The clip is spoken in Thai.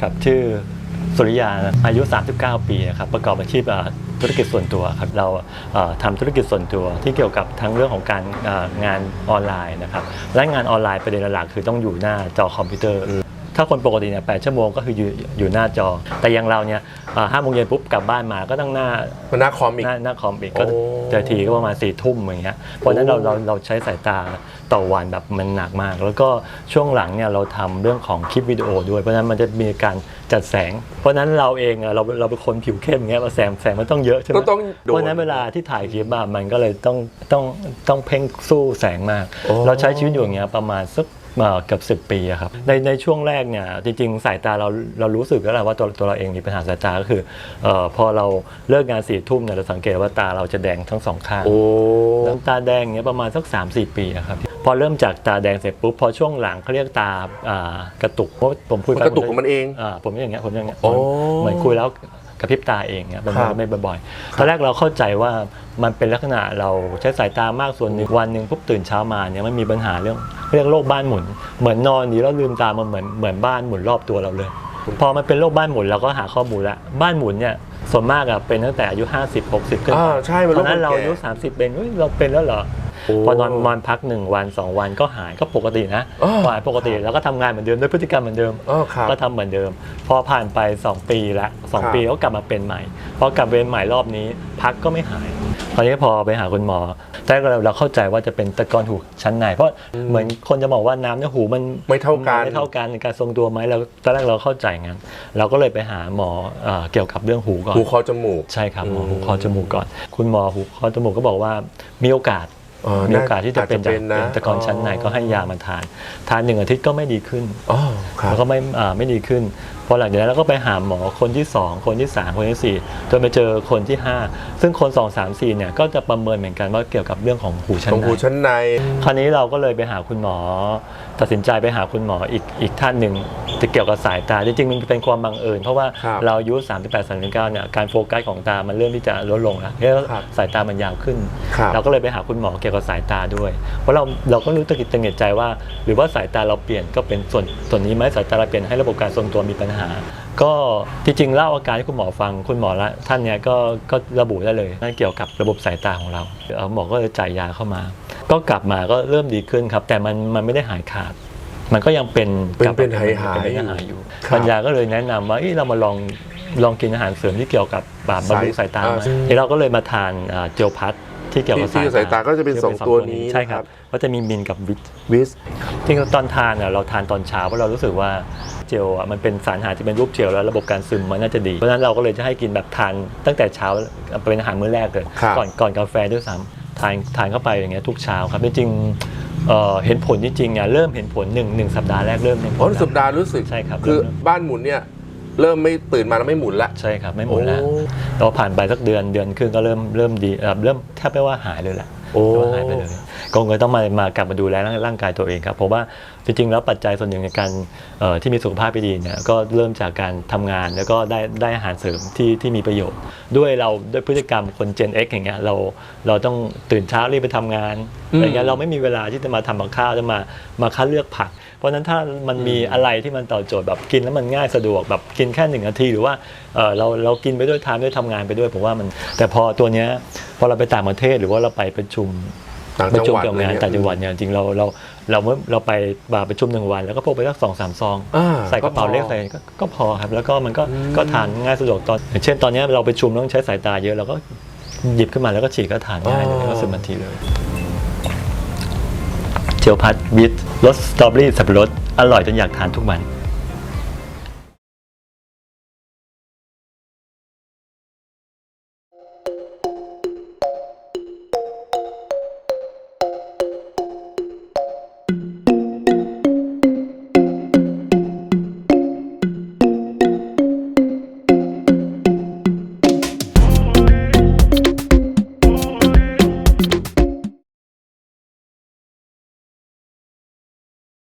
ครับชื่อสุริยานะอายุ 39 ปีนะครับประกอบอาชีพธุรกิจส่วนตัวครับเราเอ่อทำธุรกิจส่วนตัวที่เกี่ยวกับทั้งเรื่องของการงานออนไลน์นะครับและงานออนไลน์ประเด็นหลักคือต้องอยู่หน้าจอคอมพิวเตอร์ ถ้าคนปกติเนี่ยแชั่วโมงก็คืออยู่อยู่หน้าจอ แต่อย่างเราเนี่ยอ่าห้าโมงเย็นปุ๊บกลับบ้านมาก็ต้องหน้ามันหน้าคอมอีกหน้าหน้าคอมอีกก็โอ้เจอทีก็ประมาณสี่ทุ่มอย่างเงี้ยเพราะฉะนั้นเราโอ้เราเราใช้สายตาต่อวันแบบมันหนักมาก แล้วก็ช่วงหลังเนี่ยเราทำเรื่องของคลิปวิดีโอด้วย เพราะฉะนั้นมันจะมีการจัดแสง เพราะฉะนั้นเราเองอะเราเราเป็นคนผิวเข้มอย่างเงี้ยแสงแสงมันต้องเยอะใช่ไหมก็ต้องโดนเพราะฉะนั้นเวลาที่ถ่ายคลิปอะมันก็เลยต้องต้องต้องเพ่งสู้แสงมากโอ้เราใช้ชีวิตอยู่อย่างเงี้ยประมาณสัก เอ่อเกือบ10 ปีอะครับในในช่วงแรกเนี่ยจริงๆ สายตาเราเรารู้สึกแล้วแหละว่าตัวตัวเราเองมีปัญหาสายตาก็คือเออพอเราเลิกงานสี่ทุ่มเนี่ยเราสังเกตว่าตาเราจะแดงทั้งสองข้างโอ้น้ำตาแดงเนี่ยประมาณสัก 3-4 ปีอะครับพอเริ่มจากตาแดงเสร็จปุ๊บพอช่วงหลังเขาเรียกตาอ่ากระตุกเพราะผมคุยมันไปกระตุกของมันเองอ่าผมอย่างเงี้ยผมอย่างเงี้ยโอ้เหมือนคุยแล้วกระพริบตาเองเนี่ยมันครับไม่บ่อยๆตอนแรกเราเข้าใจว่ามันเป็นลักษณะเราใช้สายตามากส่วนหนึ่งวันหนึ่งปุ๊บตื่นเช้ามาเนี่ยมันมีปัญหาเรื่อง เรียกโรคบ้านหมุน เหมือนนอนอยู่แล้วลืมตามันเหมือนเหมือนบ้านหมุนรอบตัวเราเลย พอมันเป็นโรคบ้านหมุนเราก็หาข้อมูลแล้วบ้านหมุนเนี่ยส่วนมากอะเป็นตั้งแต่อายุ 50 60ขึ้นไปอ่าใช่มันตอนนั้นโรคเราคนแก่ อายุ 30 เป็นเฮ้ยเราเป็นแล้วเหรอโอ้พอนอนนอนพักหนึ่งวันสองวันก็หายก็ปกตินะอ้อหายปกติแล้วก็ทำงานเหมือนเดิมด้วยพฤติกรรมเหมือนเดิมอ๋อครับก็ทำเหมือนเดิม พอผ่านไป 2 ปีละสองครับ ปีก็กลับมาเป็นใหม่พอกลับเป็นใหม่รอบนี้ พักก็ไม่หายคราวนี้พอไปหาคุณหมอ แต่เราเราเข้าใจว่าจะเป็นตะกอนหูชั้นในเพราะเหมือนคนจะบอกว่าน้ำในหูมันไม่เท่ากันไม่เท่ากันในการทรงตัวไหมเราตอนแรกเราเข้าใจงั้น เราก็เลยไปหาหมอเอ่อเกี่ยวกับเรื่องหูก่อนหูคอจมูก ใช่ครับหมออืมหูคอจมูกก่อน คุณหมอหูคอจมูกก็บอกว่ามีโอกาสอ๋อ มีโอกาสที่จะเป็นอาจจะเป็นนะจากตะกอนชั้นในก็ให้ยามาทาน ทานหนึ่งอาทิตย์ก็ไม่ดีขึ้นอ๋อครับแล้วก็ไม่อ่าไม่ดีขึ้นพอหลังจากนั้นเราก็ไปหาหมอคนที่ 2 คนที่ 3 คนที่ 4 จนไปเจอคนที่ 5 ซึ่งคน 2 3 4เนี่ยก็จะประเมินเหมือนกันว่าเกี่ยวกับเรื่องของหูชั้นตรงในหูชั้นใน คราวนี้เราก็เลยไปหาคุณหมอ ตัดสินใจไปหาคุณหมออีกอีกท่านหนึ่ง ที่เกี่ยวกับสายตาจริงๆมันเป็นความบังเอิญเพราะว่าครับเราอายุ38 39เนี่ยการโฟกัสของตามันเริ่มที่จะลดลงแล้วเพราะครับสายตามันยาวขึ้น ครับ เราก็เลยไปหาคุณหมอเกี่ยวกับสายตาด้วย เพราะเราเราก็รู้ตะกิดตะเงียดใจว่า หรือว่าสายตาเราเปลี่ยนก็เป็นส่วนส่วนนี้ไหมสายตาเราเปลี่ยนให้ระบบการทรงตัวมีปัญหา ก็จริงๆเล่าอาการให้คุณหมอฟังคุณหมอละท่านเนี้ยก็ก็ระบุได้เลยนั่นเกี่ยวกับระบบสายตาของเราเอ่อหมอก็เลยจ่ายยาเข้ามา ก็กลับมาก็เริ่มดีขึ้นครับ แต่มันมันไม่ได้หายขาด มันก็ยังเป็นเป็นกลับมเป็นหายหายเป็นหายอยู่ครับปัญญาก็เลยแนะนำว่าเอ้ยเรามาลองลองกินอาหารเสริมที่เกี่ยวกับแบบบำรุงสายตาไหมอ่าทีเราก็เลยมาทานอ่าเจลพัทที่เกี่ยวกับที่ที่สายตาก็จะเป็นสองตัวนี้ใช่ครับนะครับก็จะมีมินกับวิตวิสจริงๆตอนทานอะเราทานตอนเช้าเพราะเรารู้สึกว่าเจลอะมันเป็นสารอาหารที่เป็นรูปเจลแล้วระบบการซึมมันน่าจะดีเพราะฉะนั้นเราก็เลยจะให้กินแบบทานตั้งแต่เช้าเป็นอาหารมื้อแรกเลยครับก่อนก่อนกาแฟด้วยซ้ำทานทานเข้าไปอย่างเงี้ยทุกเช้าครับจริงๆ เอ่อเห็นผลจริงๆอะเริ่มเห็นผลหนึ่งหนึ่งสัปดาห์แรกเริ่มเห็นผอ๋อลสัปดาห์รู้สึก ใช่ครับคือเริ่มบ้านหมุนเนี่ย เริ่มไม่ตื่นมาแล้วไม่หมุนละ ใช่ครับไม่หมดแล้วโอ้ เราผ่านไปสักเดือนเดือนครึ่งก็เริ่มเริ่มดีเอ่อเริ่มแทบไม่ว่าหายเลยแหละ โอ้เรียกว่าหายไปเลยก็เลยต้องมามากลับมาดูแลร่างร่างกายตัวเองครับเพราะว่าจริงๆแล้วปัจจัยส่วนหนึ่งในการเอ่อที่มีสุขภาพไม่ดีเนี่ยก็เริ่มจากการทำงานแล้วก็ได้ได้อาหารเสริมที่ที่มีประโยชน์ ด้วยเราด้วยพฤติกรรมคน Gen X อย่างเงี้ยเราเราต้องตื่นเช้ารีบไปทำงานอืมอะไรเงี้ยเราไม่มีเวลาที่จะมาทำกับข้าวจะมามาคัดเลือกผัก เพราะฉะนั้นถ้ามันมีอะไรที่มันตอบโจทย์แบบกินแล้วมันง่ายสะดวกแบบกินแค่หนึ่งนาทีหรือว่าเอ่อเราเรากินไปด้วยทานด้วยทำงานไปด้วยผมว่ามัน แต่พอตัวเนี้ยพอเราไปต่างประเทศหรือว่าเราไปประชุมต่างประจังชุมหวัดเกี่ยวกับงานอะไรเงี้ยต่างจังหวัดเนี่ยจริงๆเราเราเราเมื่อเราไปบาร์ประชุมหนึ่งวัน แล้วก็พกไปสักสองสามซองอ่าใส่กระเป๋าก็พอเล็กใส่ก็ก็พอครับ แล้วก็มันก็อืมก็ทานง่ายสะดวกตอนอย่างเช่นตอนเนี้ยเราประชุมต้องใช้สายตาเยอะเราก็หยิบขึ้นมาแล้วก็ฉีกก็ทานง่ายเลยก็สิบนาทีเลยเจลพัดวิตรสสตรอเบอรี่สับปะรดอร่อยจนอยากทานทุกวัน